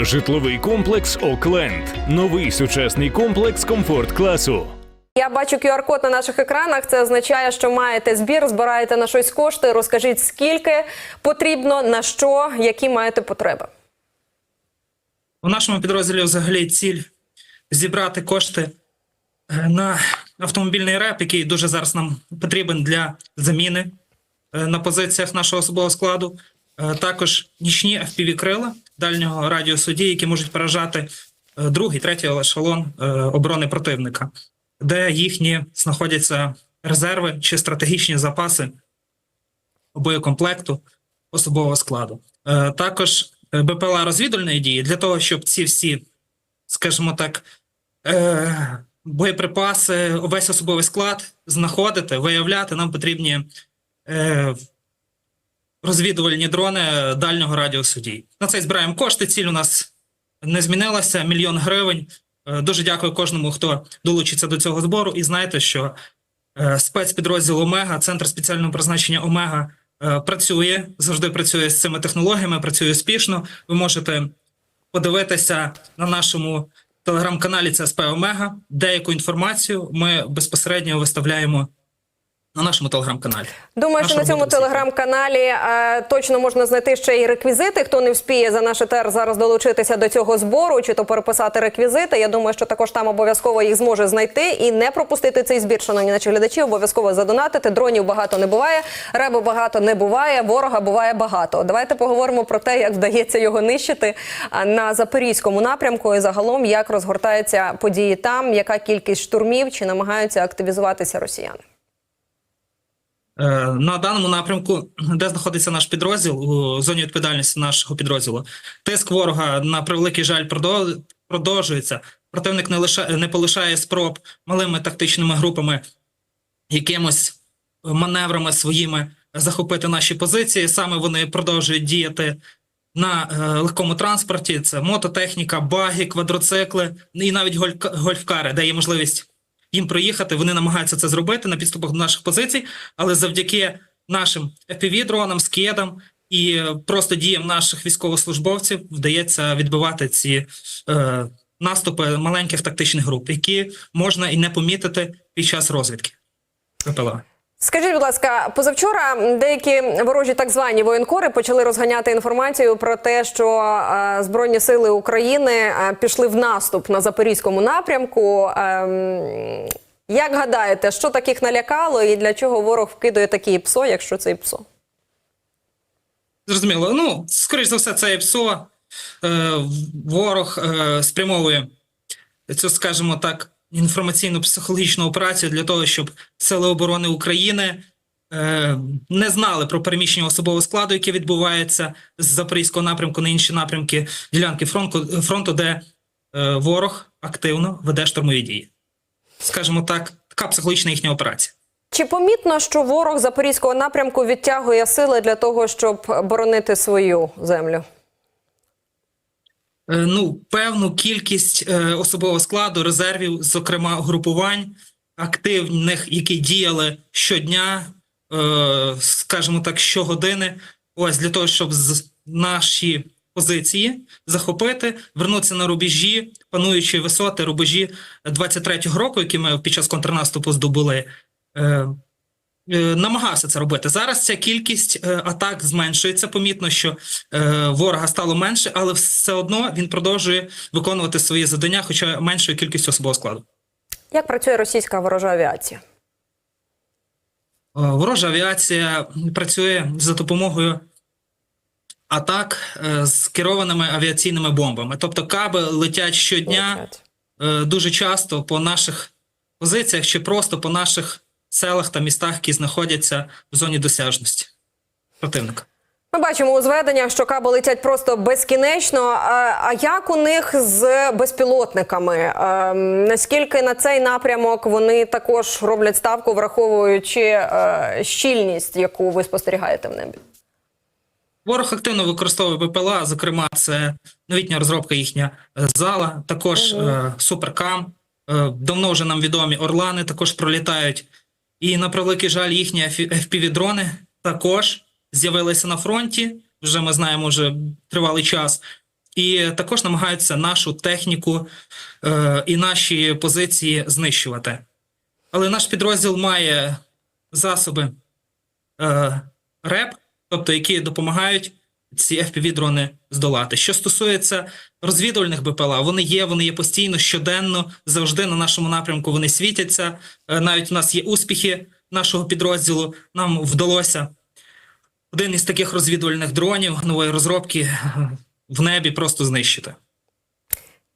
Житловий комплекс Окленд. Новий сучасний комплекс комфорт класу. Я бачу QR-код на наших екранах. Це означає, що маєте збір, збираєте на щось кошти. Розкажіть, скільки потрібно, на що, які маєте потреби. У нашому підрозділі взагалі ціль зібрати кошти е, на автомобільний реп, який дуже зараз нам потрібен для заміни е, на позиціях нашого особового складу. Е, Також нічні fpv крила дальнього радіусу дії, які можуть поражати е, другий, третій ешелон е, оборони противника, де їхні знаходяться резерви чи стратегічні запаси боєкомплекту особового складу. Також БПЛА розвідувальної дії для того, щоб ці всі, скажімо так, боєприпаси, весь особовий склад знаходити, виявляти, нам потрібні розвідувальні дрони дальнього радіусу дій. На це збираємо кошти. Ціль у нас не змінилася мільйон гривень. Е, Дуже дякую кожному, хто долучиться до цього збору. І знайте, що е, спецпідрозділ Омега, центр спеціального призначення Омега е, працює, завжди працює з цими технологіями, працює успішно. Ви можете подивитися на нашому телеграм-каналі ЦСП Омега. Деяку інформацію ми безпосередньо виставляємо на нашому телеграм-каналі. Думаю, що на цьому телеграм-каналі е, точно можна знайти ще й реквізити. Хто не вспіє за наш етер зараз долучитися до цього збору, чи то переписати реквізити. Я думаю, що також там обов'язково їх зможе знайти і не пропустити цей збір. Шановні наші глядачі, обов'язково задонатити. Дронів багато не буває, реби багато не буває, ворога буває багато. Давайте поговоримо про те, як вдається його нищити на запорізькому напрямку і загалом як розгортаються події там, яка кількість штурмів чи намагаються активізуватися росіяни. Е, На даному напрямку, де знаходиться наш підрозділ у зоні відповідальності нашого підрозділу, тиск ворога на превеликий жаль продовжується. Противник не лише не полишає спроб малими тактичними групами, якимось маневрами своїми захопити наші позиції. Саме вони продовжують діяти на е, легкому транспорті. Це мототехніка, баги, квадроцикли і навіть гольфкари, де є можливість їм проїхати. Вони намагаються це зробити на підступах до наших позицій, але завдяки нашим FPV-дронам, скедам і е, просто діям наших військовослужбовців вдається відбивати ці е, наступи маленьких тактичних груп, які можна і не помітити під час розвідки. ВПЛА. Скажіть, будь ласка, позавчора деякі ворожі так звані воєнкори почали розганяти інформацію про те, що е, збройні сили України е, пішли в наступ на запорізькому напрямку. Ем, як гадаєте, що таких налякало, і для чого ворог вкидує такі ПСО, якщо це ПСО? Зрозуміло. Ну, скоріш за все, це ПСО. Е, ворог спрямовує цю, скажімо так, інформаційно-психологічну операцію для того, щоб Сили оборони України е, не знали про переміщення особового складу, яке відбувається з Запорізького напрямку на інші напрямки ділянки фронту, фронту де е, ворог активно веде штурмові дії. Скажімо так, така психологічна їхня операція. Чи помітно, що ворог запорізького напрямку відтягує сили для того, щоб боронити свою землю? Е, ну, певну кількість е, особового складу, резервів, зокрема групувань активних, які діяли щодня, е, скажімо так, щогодини, ось для того, щоб з наші позиції захопити, вернутися на рубежі, пануючі висоти рубежі 23-го року, які ми під час контрнаступу здобули. Е, намагався це робити. Зараз ця кількість е, атак зменшується. Помітно, що е, ворога стало менше, але все одно він продовжує виконувати свої завдання, хоча меншою кількістю особового складу. Як працює російська ворожа авіація? Ворожа авіація працює за допомогою атак з керованими авіаційними бомбами. Тобто каби летять щодня е, дуже часто по наших позиціях чи просто по наших селах та містах, які знаходяться в зоні досяжності противника. Ми бачимо у зведеннях, що каби летять просто безкінечно. А, як у них з безпілотниками? Наскільки на цей напрямок вони також роблять ставку, враховуючи е, щільність, яку ви спостерігаєте в небі? Ворог активно використовує БПЛА, зокрема, це новітня розробка їхня е, зала, також е, суперкам. Давно вже нам відомі Орлани також пролітають. І на превеликий жаль, їхні FPV-дрони також з'явилися на фронті. Вже ми знаємо вже тривалий час. і також намагаються нашу техніку е, і наші позиції знищувати. Але наш підрозділ має засоби е, РЕП, тобто які допомагають ці FPV-дрони здолати. Що стосується розвідувальних БПЛА, вони є, вони є постійно, щоденно, завжди на нашому напрямку вони світяться. Е, Навіть у нас є успіхи нашого підрозділу. Нам вдалося один із таких розвідувальних дронів нової розробки в небі просто знищити.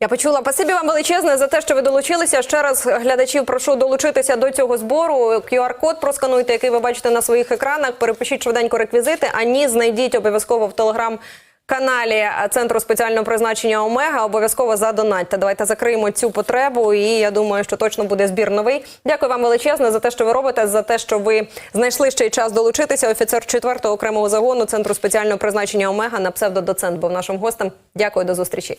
Я почула. Спасибі вам величезне за те, що ви долучилися. Ще раз глядачів прошу долучитися до цього збору. QR-код проскануйте, який ви бачите на своїх екранах. Перепишіть швиденько реквізити. Ані знайдіть обов'язково в телеграм. Каналі центру спеціального призначення Омега обов'язково задонатьте. Давайте закриємо цю потребу, і я думаю, що точно буде збір новий. Дякую вам величезне за те, що ви робите, за те, що ви знайшли ще й час долучитися. Офіцер 4-го окремого загону центру спеціального призначення Омега на псевдодоцент був нашим гостем. Дякую до зустрічі.